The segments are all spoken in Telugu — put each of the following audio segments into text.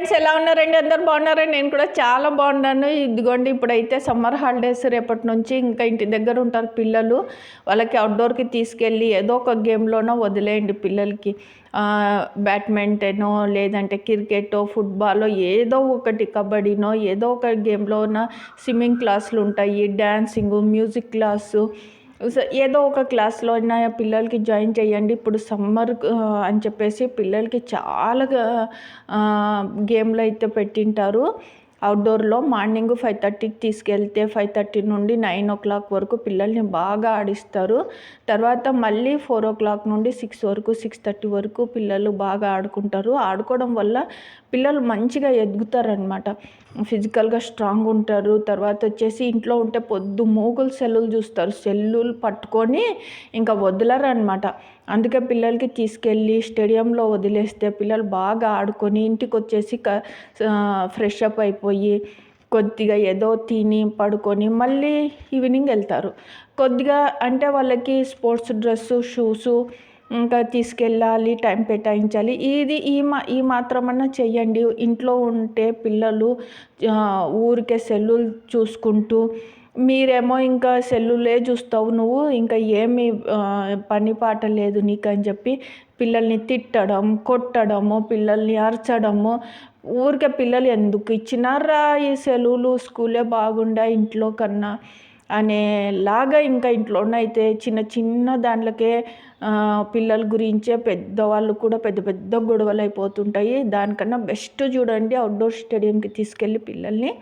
ఫ్రెండ్స్ ఎలా ఉన్నారండి? అందరు బాగున్నారండి నేను కూడా చాలా బాగున్నాను. ఇదిగోండి ఇప్పుడైతే సమ్మర్ హాలిడేస్ రేపటి నుంచి ఇంకా ఇంటి దగ్గర ఉంటారు పిల్లలు. వాళ్ళకి అవుట్డోర్కి తీసుకెళ్ళి ఏదో ఒక గేమ్లోనో వదిలేయండి పిల్లలకి. బ్యాడ్మింటనో లేదంటే క్రికెట్ ఫుట్బాలో ఏదో ఒకటి కబడ్డీనో ఏదో ఒక గేమ్లోన స్విమ్మింగ్ క్లాసులు ఉంటాయి. డ్యాన్సింగ్ మ్యూజిక్ క్లాసు ఏదో ఒక క్లాస్లో అయినా పిల్లలకి జాయిన్ చేయండి. ఇప్పుడు సమ్మర్ అని చెప్పేసి పిల్లలకి చాలా గేమ్లు అయితే పెట్టింటారు. అవుట్డోర్లో మార్నింగ్ ఫైవ్ థర్టీకి తీసుకెళ్తే ఫైవ్ థర్టీ నుండి నైన్ ఓ క్లాక్ వరకు పిల్లల్ని బాగా ఆడిస్తారు. తర్వాత మళ్ళీ ఫోర్ ఓ క్లాక్ నుండి సిక్స్ వరకు సిక్స్ థర్టీ వరకు పిల్లలు బాగా ఆడుకుంటారు. ఆడుకోవడం వల్ల పిల్లలు మంచిగా ఎదుగుతారనమాట. ఫిజికల్గా స్ట్రాంగ్ ఉంటారు. తర్వాత వచ్చేసి ఇంట్లో ఉంటే పొద్దు మూగులు సెల్లులు చూస్తారు. సెల్లులు పట్టుకొని ఇంకా వదలరు అనమాట అందుకే పిల్లలకి తీసుకెళ్ళి స్టేడియంలో వదిలేస్తే పిల్లలు బాగా ఆడుకొని ఇంటికి వచ్చేసి ఫ్రెష్ అప్ అయిపోయి కొద్దిగా ఏదో తిని పడుకొని మళ్ళీ ఈవినింగ్ వెళ్తారు. కొద్దిగా అంటే వాళ్ళకి స్పోర్ట్స్ డ్రెస్సు షూసు ఇంకా తీసుకెళ్ళాలి టైం పెట్టాయించాలి ఇది ఈ మా ఈ మాత్రమన్నా చెయ్యండి ఇంట్లో ఉంటే పిల్లలు ఊరికే సెల్లులు చూసుకుంటూ మీరేమో ఇంకా సెల్లులే చూస్తావు నువ్వు ఇంకా ఏమి పని పాట లేదు నీకు అని చెప్పి పిల్లల్ని తిట్టడం కొట్టడము పిల్లల్ని అరచడము. ఊరికే పిల్లలు ఎందుకు ఇచ్చినారా ఈ సెలవులు స్కూలే బాగుండా ఇంట్లో కన్నా అనేలాగా ఇంకా ఇంట్లోనైతే చిన్న చిన్న దాంట్లోకే పిల్లల గురించే పెద్దవాళ్ళు కూడా పెద్ద పెద్ద గొడవలు అయిపోతుంటాయి దానికన్నా బెస్ట్ చూడండి అవుట్డోర్ స్టేడియంకి తీసుకెళ్ళి పిల్లల్ని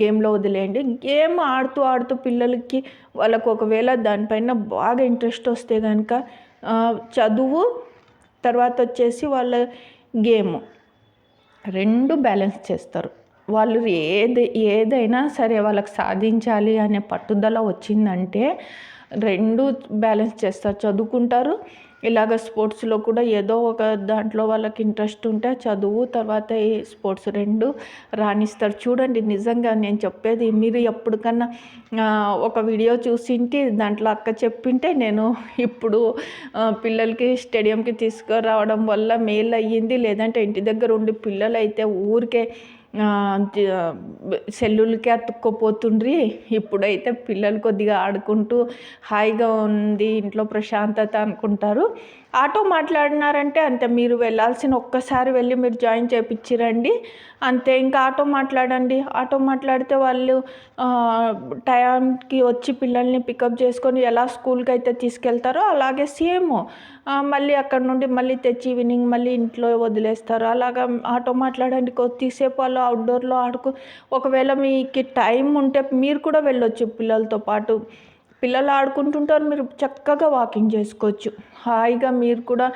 గేమ్లో వదిలేయండి. గేమ్ ఆడుతూ ఆడుతూ పిల్లలకి వాళ్ళకు ఒకవేళ దానిపైన బాగా ఇంట్రెస్ట్ వస్తే కనుక చదువు తర్వాత వచ్చేసి వాళ్ళ గేమ్ రెండు బ్యాలెన్స్ చేస్తారు. వాళ్ళు ఏది ఏదైనా సరే వాళ్ళకి సాధించాలి అనే పట్టుదల వచ్చిందంటే రెండు బ్యాలెన్స్ చేస్తారు. చదువుకుంటారు ఇలాగ స్పోర్ట్స్లో కూడా ఏదో ఒక దాంట్లో వాళ్ళకి ఇంట్రెస్ట్ ఉంటే చదువు తర్వాత ఈ స్పోర్ట్స్ రెండు రాణిస్తారు. చూడండి నిజంగా నేను చెప్పేది మీరు ఎప్పటికన్నా ఒక వీడియో చూసింటి దాంట్లో అక్క చెప్పింటే నేను ఇప్పుడు పిల్లలకి స్టేడియంకి తీసుకురావడం వల్ల మేలు అయ్యింది. లేదంటే ఇంటి దగ్గర ఉండి పిల్లలు అయితే ఊరికే సెల్లులకే అతుక్కుపోతుండ్రి. ఇప్పుడైతే పిల్లలు కొద్దిగా ఆడుకుంటూ హాయిగా ఉంది ఇంట్లో ప్రశాంతత అనుకుంటారు. ఆటో మాట్లాడినారంటే అంతే మీరు వెళ్ళాల్సిన ఒక్కసారి వెళ్ళి మీరు జాయిన్ చేయించిరండి అంతే ఇంకా ఆటో మాట్లాడండి. ఆటో మాట్లాడితే వాళ్ళు టైంకి వచ్చి పిల్లల్ని పికప్ చేసుకొని ఎలా స్కూల్కి అయితే తీసుకెళ్తారో అలాగే సేమ్. మళ్ళీ అక్కడ నుండి మళ్ళీ తెచ్చి ఈవినింగ్ మళ్ళీ ఇంట్లో వదిలేస్తారు. అలాగా ఆటో మాట్లాడండి కొద్దిసేపు వాళ్ళు అవుట్డోర్లో ఆడుకు ఒకవేళ మీకు టైం ఉంటే మీరు కూడా వెళ్ళొచ్చు పిల్లలతో పాటు. పిల్లలు ఆడుకుంటుంటారు మీరు చక్కగా వాకింగ్ చేసుకోవచ్చు. హాయిగా మీరు కూడా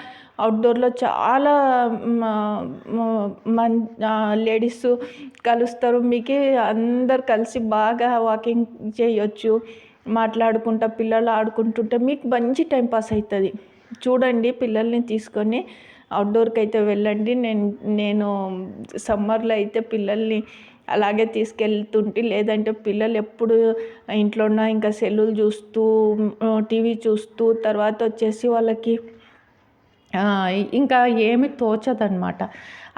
అవుట్డోర్లో చాలా మన్ లేడీస్ కలుస్తారు. మీకు అందరు కలిసి బాగా వాకింగ్ చేయొచ్చు మాట్లాడుకుంటా పిల్లలు ఆడుకుంటుంటే మీకు మంచి టైం పాస్ అవుతుంది. చూడండి పిల్లల్ని తీసుకొని అవుట్డోర్కి అయితే వెళ్ళండి. నేను నేను సమ్మర్లో అయితే పిల్లల్ని అలాగే తీసుకెళ్తుంటే లేదంటే పిల్లలు ఎప్పుడు ఇంట్లో ఉన్న ఇంకా సెల్లులు చూస్తూ టీవీ చూస్తూ తర్వాత వచ్చేసి వాళ్ళకి ఇంకా ఏమి తోచదనమాట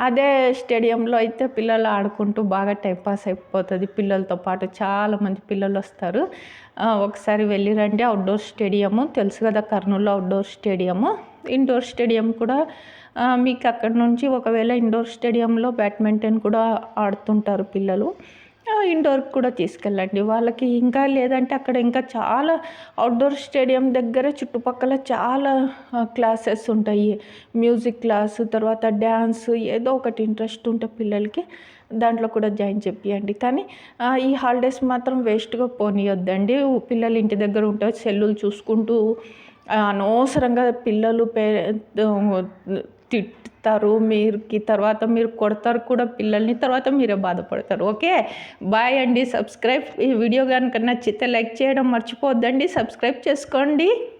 అదే స్టేడియంలో అయితే పిల్లలు ఆడుకుంటూ బాగా టైంపాస్ అయిపోతుంది. పిల్లలతో పాటు చాలామంది పిల్లలు వస్తారు. ఒకసారి వెళ్ళిరండి. Outdoor stadium. తెలుసు కదా Kurnool outdoor stadium. Indoor stadium కూడా మీకు అక్కడ నుంచి ఒకవేళ ఇండోర్ స్టేడియంలో బ్యాడ్మింటన్ కూడా ఆడుతుంటారు పిల్లలు. ఇండోర్కి కూడా తీసుకెళ్ళండి. వాళ్ళకి ఇంకా లేదంటే అక్కడ ఇంకా చాలా అవుట్డోర్ స్టేడియం దగ్గర చుట్టుపక్కల చాలా క్లాసెస్ ఉంటాయి. మ్యూజిక్ క్లాస్ తర్వాత డ్యాన్స్ ఏదో ఒకటి ఇంట్రెస్ట్ ఉంటే పిల్లలకి దాంట్లో కూడా జాయిన్ చెప్పియండి కానీ ఈ హాలిడేస్ మాత్రం వేస్ట్గా పోనీయొద్దండి. పిల్లలు ఇంటి దగ్గర ఉంటే సెల్లులు చూసుకుంటూ అనవసరంగా పిల్లలు పే తిట్టుతారు మీరుకి తర్వాత మీరు కొడతారు కూడా పిల్లల్ని తర్వాత మీరే బాధపడతారు. ఓకే? బాయ్ అండి. సబ్స్క్రైబ్ ఈ వీడియో కనుక నచ్చితే లైక్ చేయడం మర్చిపోవద్దండి. సబ్స్క్రైబ్ చేసుకోండి.